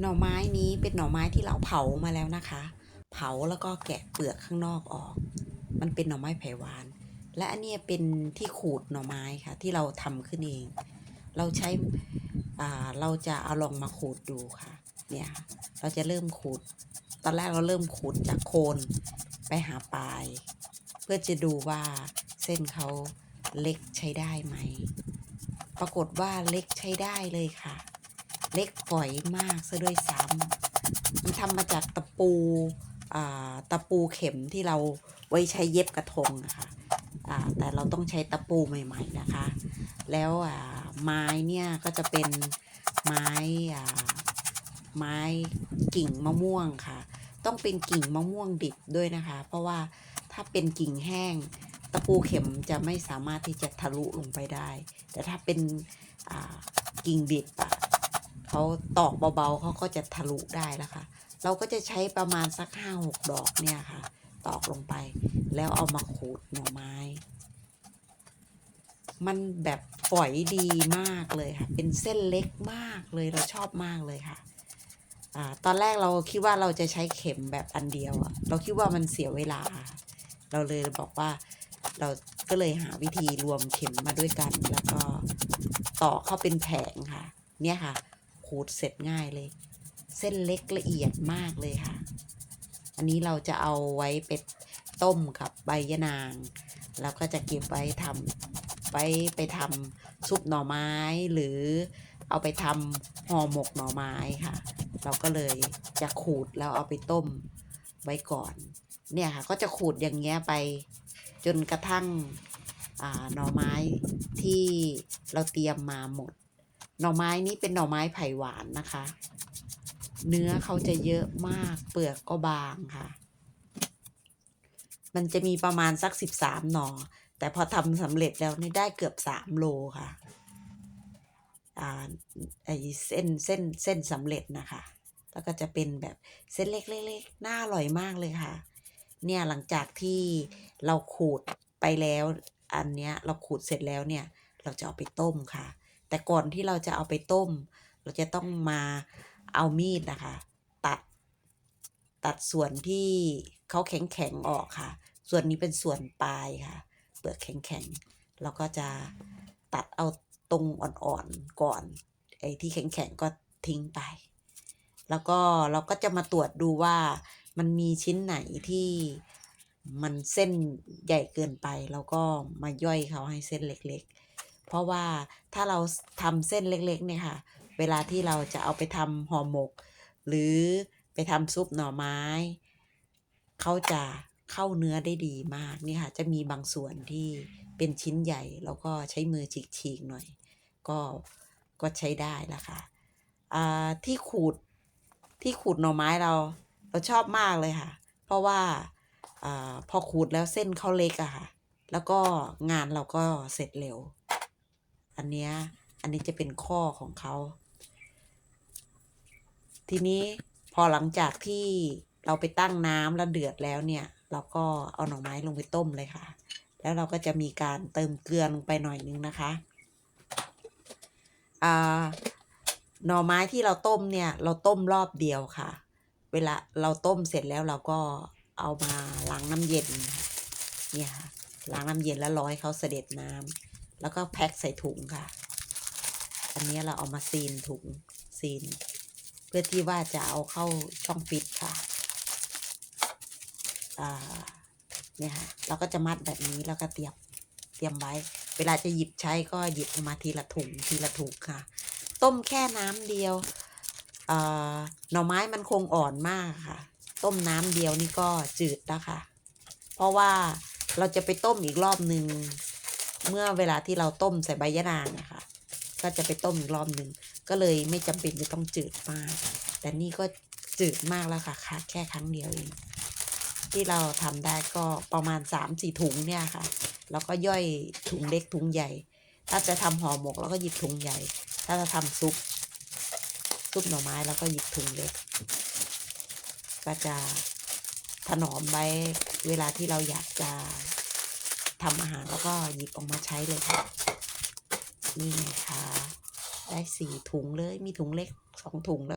หน่อไม้นี้เป็นหน่อไม้ที่เราเผามาแล้วนะคะ เผาแล้วก็แกะเปลือกข้างนอกออก มันเป็นหน่อไม้ไผ่หวาน และอันนี้เป็นที่ขูดหน่อไม้ค่ะ ที่เราทำขึ้นเอง เราใช้อ่าเราจะเอาลองมาขูดดูค่ะ เนี่ย เราจะเริ่มขูด ตอนแรกเราเริ่มขูดจากโคนไปหาปลาย เพื่อจะดูว่าเส้นเขาเล็กใช้ได้ไหม ปรากฏว่าเล็กใช้ได้เลยค่ะ เล็กฝอยมากซะด้วยซ้ำมันทำมาจากตะปูอ่าตะปูเข็มที่เราไว้ใช้เย็บกระทงนะคะอ่าแต่เราต้องใช้ตะปูใหม่ ๆนะคะ แล้วอ่าไม้เนี่ยก็จะเป็นไม้อ่าไม้กิ่งมะม่วงค่ะ ต้องเป็นกิ่งมะม่วงดิบด้วยนะคะ เพราะว่าถ้าเป็นกิ่งแห้ง ตะปูเข็มจะไม่สามารถที่จะทะลุลงไปได้ แต่ถ้าเป็นอ่ากิ่งดิบอะ เขาตอกเบาๆเขาก็จะทะลุได้แล้วค่ะ เราก็จะใช้ประมาณสักห้าหกดอกเนี่ยค่ะ ตอกลงไป แล้วเอามาขูดหน่อไม้ มันแบบฝอยดีมากเลยค่ะ เป็นเส้นเล็กมากเลยเราชอบมากเลยค่ะอ่าตอนแรกเราคิดว่าเราจะใช้เข็มแบบอันเดียวอะเราคิดว่ามันเสียเวลา เราเลยบอกว่าเราก็เลยหาวิธีรวมเข็มมาด้วยกัน แล้วก็ต่อเข้าเป็นแผงค่ะ เนี่ยค่ะ ขูดเสร็จง่ายเลย เส้นเล็กละเอียดมากเลยค่ะ อันนี้เราจะเอาไว้ไปต้มกับใบยะนาง แล้วก็จะเก็บไว้ทำไว้ไปทำซุปหน่อไม้หรือเอาไปทำห่อหมกหน่อไม้ค่ะ เราก็เลยจะขูดแล้วเอาไปต้มไว้ก่อน เนี่ยค่ะก็จะขูดอย่างเงี้ยไป จนกระทั่งหน่อไม้ที่เราเตรียมมาหมด หน่อไม้นี้เป็นหน่อไม้ไผ่หวานนะคะ เนื้อเขาจะเยอะมาก เปลือกก็บางค่ะ มันจะมีประมาณสักสิบสามหน่อ แต่พอทำสำเร็จแล้วนี่ได้เกือบสามโลค่ะอ่าไอเส้นเส้นเส้นสำเร็จนะคะ แล้วก็จะเป็นแบบเส้นเล็กๆๆน่าอร่อยมากเลยค่ะ เนี่ยหลังจากที่เราขูดไปแล้วอันเนี้ยเราขูดเสร็จแล้วเนี่ยเราจะเอาไปต้มค่ะ แต่ก่อนที่เราจะเอาไปต้ม เราจะต้องมาเอามีดนะคะ ตัดตัดส่วนที่เขาแข็งแข็งออกค่ะ ส่วนนี้เป็นส่วนปลายค่ะ เปลือกแข็งแข็งเราก็จะตัดเอาตรงอ่อนๆก่อนไอ้ที่แข็งแข็งๆก็ทิ้งไป แล้วก็เราก็จะมาตรวจดูว่ามันมีชิ้นไหนที่มันเส้นใหญ่เกินไป แล้วก็มาย่อยเขาให้เส้นเล็ก ๆ เพราะว่าถ้าเราทำเส้นเล็กๆเนี่ยค่ะ เวลาที่เราจะเอาไปทำห่อหมก หรือไปทำซุปหน่อไม้ เขาจะเข้าเนื้อได้ดีมากนี่ค่ะจะมีบางส่วนที่เป็นชิ้นใหญ่ แล้วก็ใช้มือฉีกๆหน่อย ก็ก็ใช้ได้ละค่ะอ่าที่ขูดที่ขูดหน่อไม้เรา เราชอบมากเลยค่ะ เพราะว่าอาพอขูดแล้วเส้นเขาเล็กอะค่ะ แล้วก็งานเราก็เสร็จเร็ว อันเนี้ยอันนี้จะเป็นข้อของเขา ทีนี้พอหลังจากที่เราไปตั้งน้ำแล้วเดือดแล้วเนี่ย เราก็เอาหน่อไม้ลงไปต้มเลยค่ะ แล้วเราก็จะมีการเติมเกลือลงไปหน่อยนึงนะคะอ่าหน่อไม้ที่เราต้มเนี่ย เราต้มรอบเดียวค่ะ เวลาเราต้มเสร็จแล้วเราก็เอามาล้างน้ำเย็นเนี่ยค่ะล้างน้ำเย็นแล้วร้อยเขาเสด็จน้ำ แล้วก็แพ็คใส่ถุงค่ะ อันนี้เราเอามาซีนถุงซีน เพื่อที่ว่าจะเอาเข้าช่องฟิตค่ะอ่าเนี่ยค่ะเราก็จะมัดแบบนี้แล้วก็เตรียมเตรียมไว้ เวลาจะหยิบใช้ก็หยิบออกมาทีละถุงทีละถุงค่ะ ต้มแค่น้ำเดียวหน่อไม้มันคงอ่อนมากค่ะ ต้มน้ำเดียวนี่ก็จืดแล้วค่ะเพราะว่าเราจะไปต้มอีกรอบหนึ่ง เมื่อเวลาที่เราต้มใส่ใบยะนางนะคะก็จะไปต้มอีกรอบหนึ่งก็เลยไม่จำเป็นจะต้องจืดมาก แต่นี่ก็จืดมากแล้วค่ะคะแค่ครั้งเดียวเองที่เราทำได้ก็ประมาณ3ามสี่ถุงเนี่ยค่ะ แล้วก็ย่อยถุงเล็กถุงใหญ่ ถ้าจะทำห่อหมกเราก็หยิบถุงใหญ่ ถ้าจะทำซุปซุปหน่อไม้แล้วก็หยิบถุงเล็ก ก็จะถนอมไว้เวลาที่เราอยากจะ ทำอาหารแล้วก็หยิบออกมาใช้เลยค่ะ นี่ไงคะได้สี่ถุงเลย มีถุงเล็กสองถุงแล้ว